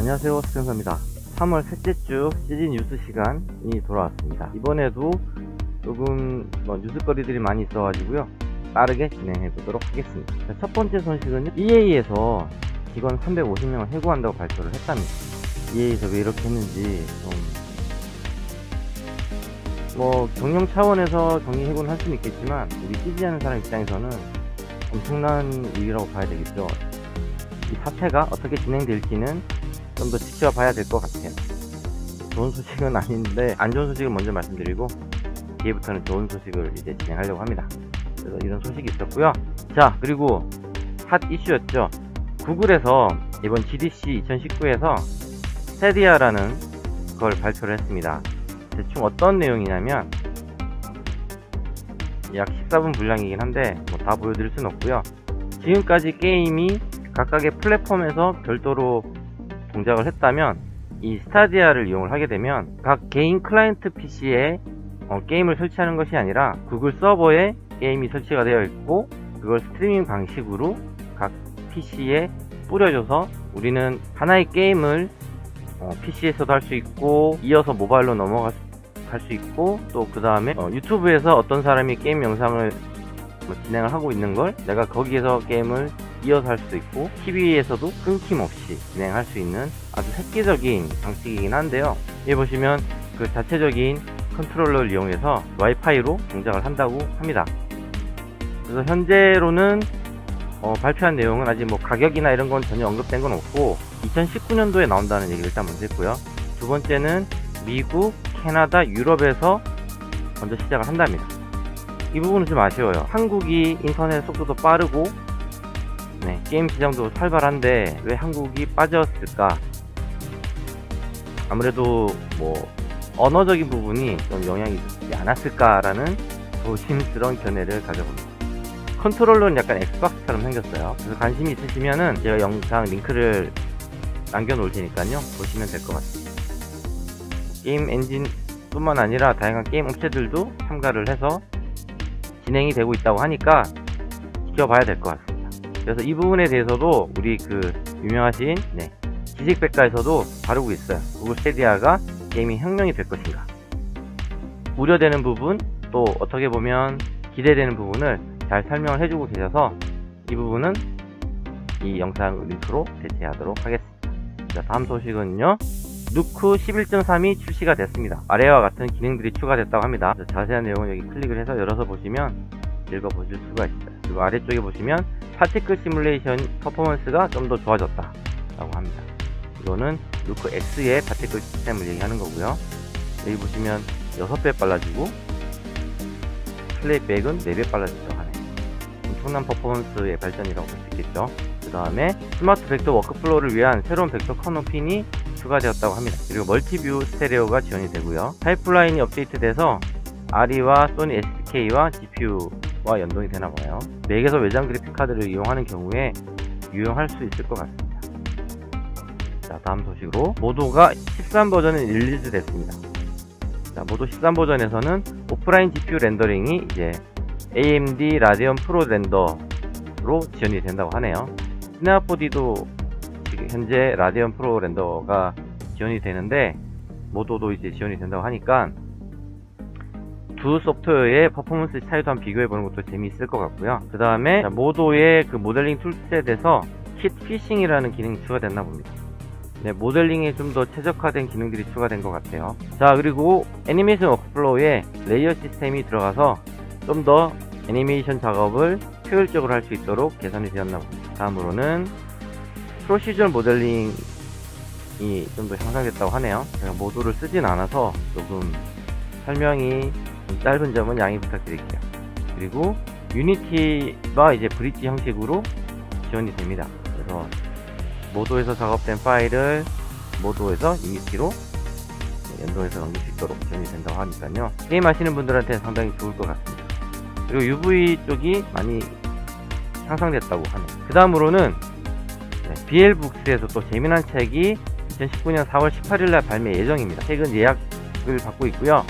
안녕하세요 수정사입니다. 3월 셋째 주 시즌 뉴스 시간이 돌아왔습니다. 이번에도 조금 뭐 뉴스거리들이 많이 있어가지고요 빠르게 진행해 보도록 하겠습니다. 자, 첫 번째 소식은 EA에서 직원 350명을 해고한다고 발표를 했답니다. EA에서 왜 이렇게 했는지 좀뭐 경영 차원에서 정리 해고는 할 수는 있겠지만 우리 지지하는 사람 입장에서는 엄청난 일이라고 봐야 되겠죠. 이 사태가 어떻게 진행될지는 좀 더 지켜봐야 될 것 같아요. 좋은 소식은 아닌데 안 좋은 소식을 먼저 말씀드리고 뒤에부터는 좋은 소식을 이제 진행하려고 합니다. 그래서 이런 소식이 있었고요. 자 그리고 핫 이슈였죠. 구글에서 이번 GDC 2019에서 스테디아라는 걸 발표를 했습니다. 대충 어떤 내용이냐면 약 14분 분량이긴 한데 뭐 다 보여드릴 수는 없고요. 지금까지 게임이 각각의 플랫폼에서 별도로 동작을 했다면 이 스타디아를 이용을 하게 되면 각 개인 클라이언트 PC에 어, 게임을 설치하는 것이 아니라 구글 서버에 게임이 설치가 되어 있고 그걸 스트리밍 방식으로 각 PC에 뿌려줘서 우리는 하나의 게임을 PC에서도 할 수 있고 이어서 모바일로 넘어갈 수 있고 또 그 다음에 유튜브에서 어떤 사람이 게임 영상을 뭐 진행을 하고 있는 걸 내가 거기에서 게임을 이어서 할 수도 있고 TV에서도 끊김없이 진행할 수 있는 아주 획기적인 방식이긴 한데요. 여기 보시면 그 자체적인 컨트롤러를 이용해서 와이파이로 동작을 한다고 합니다. 그래서 현재로는 어, 발표한 내용은 아직 뭐 가격이나 이런 건 전혀 언급된 건 없고 2019년도에 나온다는 얘기를 일단 먼저 했고요. 두 번째는 미국, 캐나다, 유럽에서 먼저 시작을 한답니다. 이 부분은 좀 아쉬워요. 한국이 인터넷 속도도 빠르고 네, 게임 시장도 활발한데 왜 한국이 빠졌을까? 아무래도 뭐 언어적인 부분이 좀 영향이 있지 않았을까라는 조심스러운 견해를 가져봅니다. 컨트롤러는 약간 엑스박스처럼 생겼어요. 그래서 관심이 있으시면은 제가 영상 링크를 남겨놓을 테니까요. 보시면 될 것 같습니다. 게임 엔진 뿐만 아니라 다양한 게임 업체들도 참가를 해서 진행이 되고 있다고 하니까 지켜봐야 될 것 같습니다. 그래서 이 부분에 대해서도 우리 그 유명하신 네, 지식백과에서도 다루고 있어요. 구글 스테디아가 게이밍 혁명이 될 것인가. 우려되는 부분 또 어떻게 보면 기대되는 부분을 잘 설명을 해주고 계셔서 이 부분은 이 영상 링크로 대체하도록 하겠습니다. 자, 다음 소식은요. 누크 11.3이 출시가 됐습니다. 아래와 같은 기능들이 추가됐다고 합니다. 자세한 내용은 여기 클릭을 해서 열어서 보시면 읽어보실 수가 있어요. 그리고 아래쪽에 보시면 파티클 시뮬레이션 퍼포먼스가 좀 더 좋아졌다 라고 합니다. 이거는 루크 X의 파티클 시스템을 얘기하는 거고요. 여기 보시면 6배 빨라지고 플레이백은 4배 빨라진다고 하네요. 엄청난 퍼포먼스의 발전이라고 볼 수 있겠죠. 그 다음에 스마트 벡터 워크플로우를 위한 새로운 벡터 커널핀이 추가되었다고 합니다. 그리고 멀티뷰 스테레오가 지원이 되고요. 파이프라인이 업데이트돼서 RE와 소니 SDK와 GPU 와 연동이 되나 봐요. 맥에서 외장 그래픽 카드를 이용하는 경우에 유용할 수 있을 것 같습니다. 자, 다음 소식으로 모도가 13 버전이 릴리즈 됐습니다. 자, 모도 13 버전에서는 오프라인 GPU 렌더링이 이제 AMD 라데온 프로 렌더로 지원이 된다고 하네요. 스냅4D도 지금 현재 라데온 프로 렌더가 지원이 되는데 모도도 이제 지원이 된다고 하니까 두 소프트웨어의 퍼포먼스 차이도 한번 비교해 보는 것도 재미있을 것 같고요. 그 다음에 모도의 그 모델링 툴셋에서 킷 피싱이라는 기능이 추가됐나 봅니다. 네, 모델링에 좀 더 최적화된 기능들이 추가된 것 같아요. 자, 그리고 애니메이션 워크플로우에 레이어 시스템이 들어가서 좀 더 애니메이션 작업을 효율적으로 할 수 있도록 개선이 되었나 봅니다. 다음으로는 프로시저 모델링이 좀 더 향상됐다고 하네요. 제가 모두를 쓰진 않아서 조금 설명이 좀 짧은 점은 양해 부탁드릴게요. 그리고 유니티가 이제 브릿지 형식으로 지원이 됩니다. 그래서 모도에서 작업된 파일을 모도에서 유니티로 연동해서 넘길 수 있도록 지원이 된다고 하니까요. 게임 하시는 분들한테 상당히 좋을 것 같습니다. 그리고 UV 쪽이 많이 향상됐다고 하네요. 그 다음으로는 BL북스에서 또 재미난 책이 2019년 4월 18일날 발매 예정입니다. 책은 예약을 받고 있고요.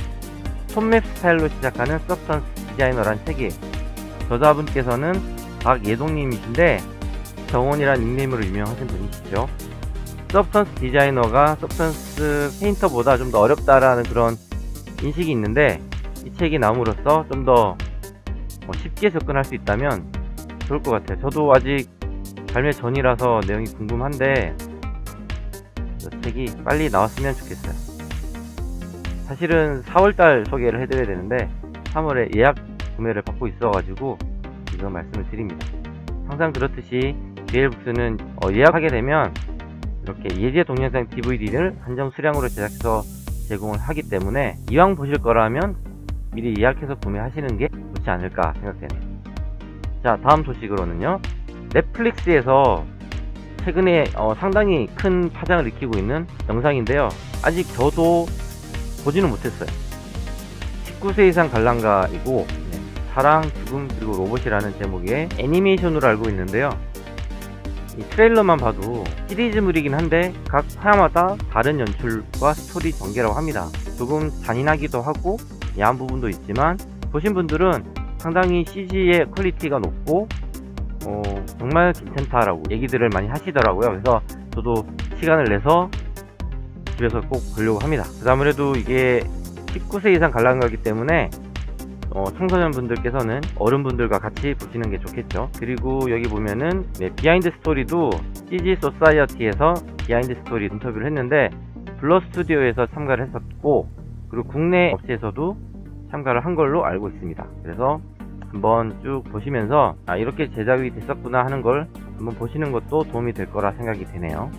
톱맵 스타일로 시작하는 서브턴스 디자이너란 책이에요. 저자분께서는 박예동님이신데 정원이란 닉네임으로 유명하신 분이시죠. 서브턴스 디자이너가 서브턴스 페인터보다 좀 더 어렵다라는 그런 인식이 있는데 이 책이 나옴으로써 좀 더 쉽게 접근할 수 있다면 좋을 것 같아요. 저도 아직 발매 전이라서 내용이 궁금한데 이 책이 빨리 나왔으면 좋겠어요. 사실은 4월달 소개를 해드려야 되는데 3월에 예약 구매를 받고 있어가지고 지금 말씀을 드립니다. 항상 그렇듯이 DL북스는 어, 예약하게 되면 이렇게 예제 동영상 DVD를 한정 수량으로 제작해서 제공을 하기 때문에 이왕 보실 거라면 미리 예약해서 구매하시는 게 좋지 않을까 생각되네요. 자, 다음 소식으로는요. 넷플릭스에서 최근에 어, 상당히 큰 파장을 일으키고 있는 영상인데요. 아직 저도 보지는 못했어요. 19세 이상 관람가이고 네, 사랑, 죽음, 그리고 로봇이라는 제목의 애니메이션으로 알고 있는데요. 이 트레일러만 봐도 시리즈물이긴 한데 각 화마다 다른 연출과 스토리 전개라고 합니다. 조금 잔인하기도 하고 야한 부분도 있지만 보신 분들은 상당히 CG의 퀄리티가 높고 어, 정말 괜찮다라고 얘기들을 많이 하시더라고요. 그래서 저도 시간을 내서 집에서 꼭 보려고 합니다. 아무래도 이게 19세 이상 관람가기 때문에 어, 청소년 분들께서는 어른분들과 같이 보시는 게 좋겠죠. 그리고 여기 보면은 네, 비하인드 스토리도 CG 소사이어티에서 비하인드 스토리 인터뷰를 했는데 블러 스튜디오에서 참가를 했었고 그리고 국내 업체에서도 참가를 한 걸로 알고 있습니다. 그래서 한번 쭉 보시면서 아 이렇게 제작이 됐었구나 하는 걸 한번 보시는 것도 도움이 될 거라 생각이 되네요.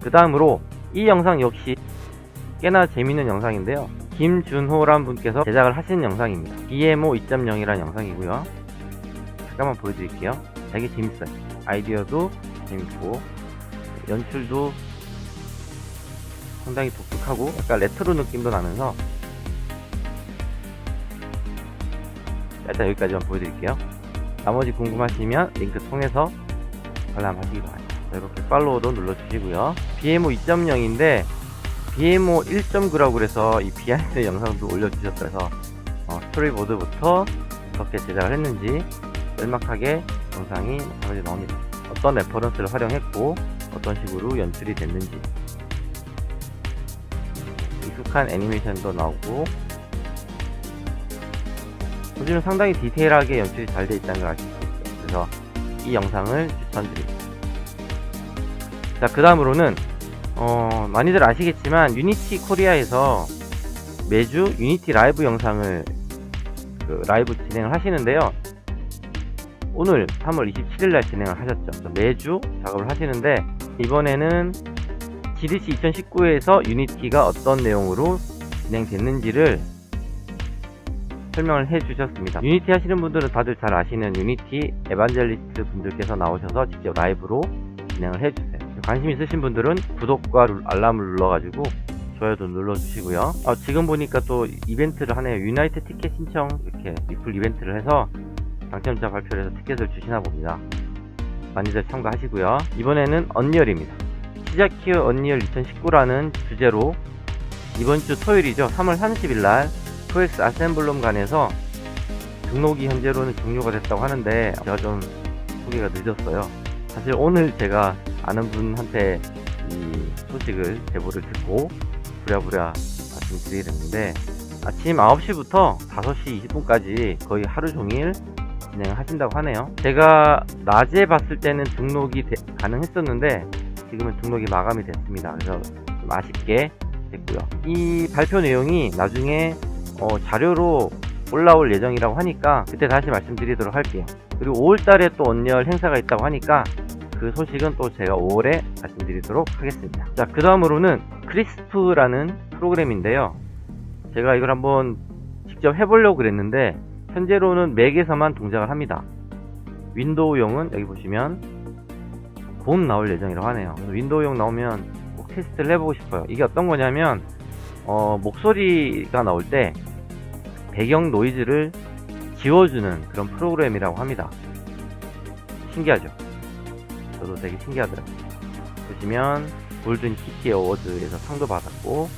그 다음으로 이 영상 역시 꽤나 재밌는 영상인데요. 김준호란 분께서 제작을 하신 영상입니다. BMO 2.0이라는 영상이고요. 잠깐만 보여드릴게요. 되게 재밌어요. 아이디어도 재밌고 연출도 상당히 독특하고 약간 레트로 느낌도 나면서 일단 여기까지만 보여드릴게요. 나머지 궁금하시면 링크 통해서 관람하시기 바랍니다. 자, 이렇게 팔로우도 눌러주시고요. BMO 2.0인데 BMO 1.9라고 그래서 이 비하인드 영상도 올려주셨어서 어, 스토리보드부터 어떻게 제작을 했는지 짤막하게 영상이 나머지 나옵니다. 어떤 레퍼런스를 활용했고 어떤 식으로 연출이 됐는지 익숙한 애니메이션도 나오고 요즘 상당히 디테일하게 연출이 잘 되어 있다는 걸 아실 수 있어요. 그래서 이 영상을 추천드립니다. 자, 그 다음으로는 어, 많이들 아시겠지만 유니티 코리아에서 매주 유니티 라이브 영상을 그 라이브 진행을 하시는데요. 오늘 3월 27일날 진행을 하셨죠. 매주 작업을 하시는데 이번에는 GDC 2019에서 유니티가 어떤 내용으로 진행됐는지를 설명을 해 주셨습니다. 유니티 하시는 분들은 다들 잘 아시는 유니티 에반젤리스트 분들께서 나오셔서 직접 라이브로 진행을 해 주세요. 관심 있으신 분들은 구독과 룰- 알람을 눌러가지고 좋아요도 눌러주시고요. 아, 지금 보니까 또 이벤트를 하네요. 유나이트 티켓 신청 이렇게 리플 이벤트를 해서 당첨자 발표를 해서 티켓을 주시나 봅니다. 많이들 참가하시고요. 이번에는 언리얼입니다. 시작키어 언리얼 2019라는 주제로 이번 주 토요일이죠. 3월 30일 날 코엑스 아셈블럼 간에서 등록이 현재로는 종료가 됐다고 하는데 제가 좀 소개가 늦었어요. 사실 오늘 제가 아는 분한테 이 소식을 제보를 듣고 부랴부랴 말씀드리는데 아침 9시부터 5시 20분까지 거의 하루 종일 진행을 하신다고 하네요. 제가 낮에 봤을 때는 등록이 되- 가능했었는데 지금은 등록이 마감이 됐습니다. 그래서 좀 아쉽게 됐고요. 이 발표 내용이 나중에 어, 자료로 올라올 예정이라고 하니까 그때 다시 말씀드리도록 할게요. 그리고 5월달에 또 언리얼 행사가 있다고 하니까 그 소식은 또 제가 5월에 말씀드리도록 하겠습니다. 자, 그 다음으로는 크리스프라는 프로그램인데요. 제가 이걸 한번 직접 해보려고 그랬는데 현재로는 맥에서만 동작을 합니다. 윈도우용은 여기 보시면 곧 나올 예정이라고 하네요. 윈도우용 나오면 꼭 테스트를 해보고 싶어요. 이게 어떤 거냐면 어, 목소리가 나올 때 배경 노이즈를 지워주는 그런 프로그램이라고 합니다. 신기하죠? 저도 되게 신기하더라고요. 보시면 골든 키티 어워드에서 상도 받았고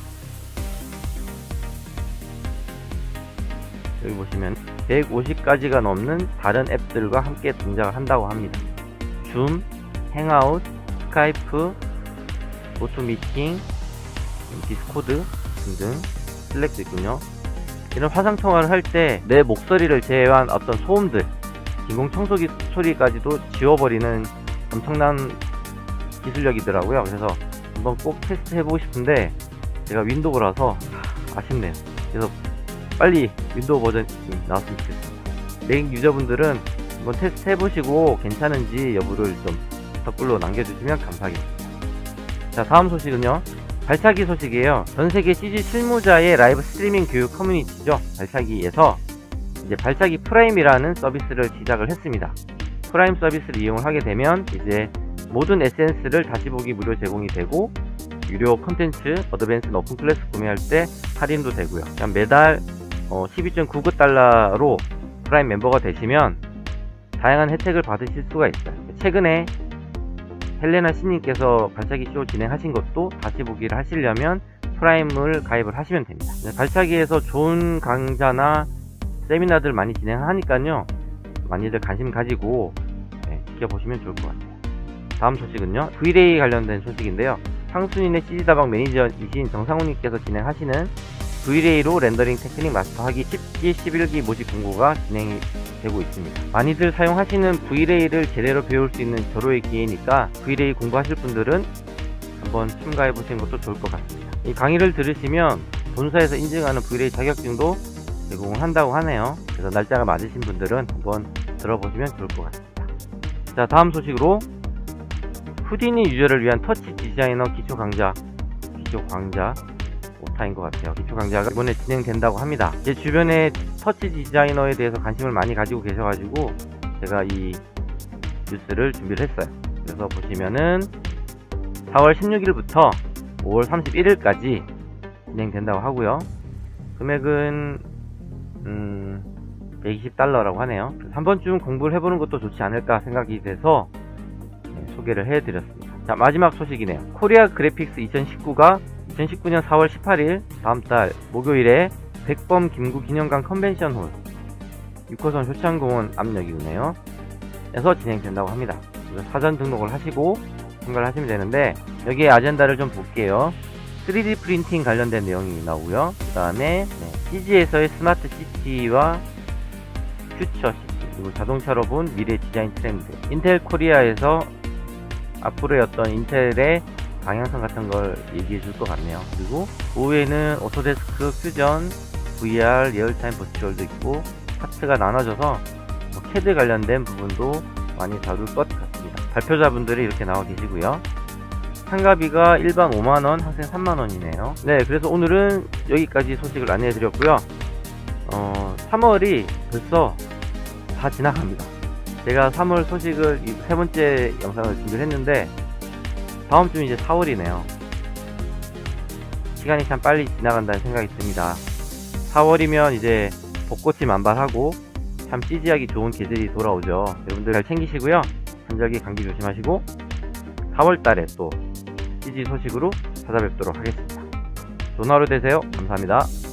여기 보시면 150가지가 넘는 다른 앱들과 함께 동작을 한다고 합니다. 줌, 행아웃, 스카이프, 고토 미팅, 디스코드 등등 슬랙도 있군요. 이런 화상 통화를 할 때 내 목소리를 제외한 어떤 소음들, 인공 청소기 소리까지도 지워버리는 엄청난 기술력이더라고요. 그래서 한번 꼭 테스트 해보고 싶은데 제가 윈도우라서 아쉽네요. 그래서 빨리 윈도우 버전이 나왔으면 좋겠습니다. 맥 유저분들은 한번 테스트 해보시고 괜찮은지 여부를 좀 댓글로 남겨주시면 감사하겠습니다. 자 다음 소식은요. 발차기 소식이에요. 전 세계 CG 실무자의 라이브 스트리밍 교육 커뮤니티죠. 발차기에서 이제 발차기 프라임이라는 서비스를 시작을 했습니다. 프라임 서비스를 이용을 하게 되면 이제 모든 에센스를 다시 보기 무료 제공이 되고 유료 컨텐츠, 어드밴스 오픈 클래스 구매할 때 할인도 되고요. 매달 어, 12.99달러로 프라임 멤버가 되시면 다양한 혜택을 받으실 수가 있어요. 최근에 헬레나 씨님께서 발차기 쇼 진행하신 것도 다시 보기를 하시려면 프라임을 가입을 하시면 됩니다. 네, 발차기에서 좋은 강좌나 세미나들 많이 진행하니까요. 많이들 관심 가지고 네, 지켜보시면 좋을 것 같아요. 다음 소식은요. Vray 관련된 소식인데요. 상순인의 CG다방 매니저이신 정상훈님께서 진행하시는 Vray로 렌더링 테크닉 마스터하기 10기, 11기 모집 공고가 진행이 되고 있습니다. 많이들 사용하시는 Vray를 제대로 배울 수 있는 절호의 기회니까 Vray 공부하실 분들은 한번 참가해 보시는 것도 좋을 것 같습니다. 이 강의를 들으시면 본사에서 인증하는 Vray 자격증도 제공을 한다고 하네요. 그래서 날짜가 맞으신 분들은 한번 들어보시면 좋을 것 같습니다. 자, 다음 소식으로 후디니 유저를 위한 터치 디자이너 기초 강좌, 기초 강좌 오타인 것 같아요. 기초 강좌가 이번에 진행된다고 합니다. 제 주변에 터치 디자이너에 대해서 관심을 많이 가지고 계셔가지고 제가 이 뉴스를 준비를 했어요. 그래서 보시면은 4월 16일부터 5월 31일까지 진행된다고 하고요. 금액은 음 120달러라고 하네요. 한 번쯤 공부를 해보는 것도 좋지 않을까 생각이 돼서 네, 소개를 해드렸습니다. 자 마지막 소식이네요. 코리아 그래픽스 2019가 2019년 4월 18일 다음 달 목요일에 백범 김구 기념관 컨벤션 홀 6호선 효창공원 앞역이네요. 에서 진행된다고 합니다. 사전 등록을 하시고 참가를 하시면 되는데 여기에 아젠다를 좀 볼게요. 3D 프린팅 관련된 내용이 나오고요. 그 다음에 CG에서의 스마트 시티와 퓨처 시티 그리고 자동차로 본 미래 디자인 트렌드 인텔 코리아에서 앞으로의 어떤 인텔의 방향성 같은 걸 얘기해 줄 것 같네요. 그리고 오후에는 오토데스크 퓨전, VR, 리얼타임 버추얼도 있고 파트가 나눠져서 뭐 캐드 관련된 부분도 많이 다룰 것 같습니다. 발표자분들이 이렇게 나와 계시고요. 참가비가 일반 5만원, 학생 3만원이네요. 네, 그래서 오늘은 여기까지 소식을 안내해 드렸고요. 어, 3월이 벌써 다 지나갑니다. 제가 3월 소식을 이세 번째 영상을 준비를 했는데 다음 주 이제 4월이네요. 시간이 참 빨리 지나간다는 생각이 듭니다. 4월이면 이제 벚꽃이 만발하고 참 CG하기 좋은 계절이 돌아오죠. 여러분들 잘 챙기시고요. 환절기 감기 조심하시고 4월 달에 또 CG 소식으로 찾아뵙도록 하겠습니다. 좋은 하루 되세요. 감사합니다.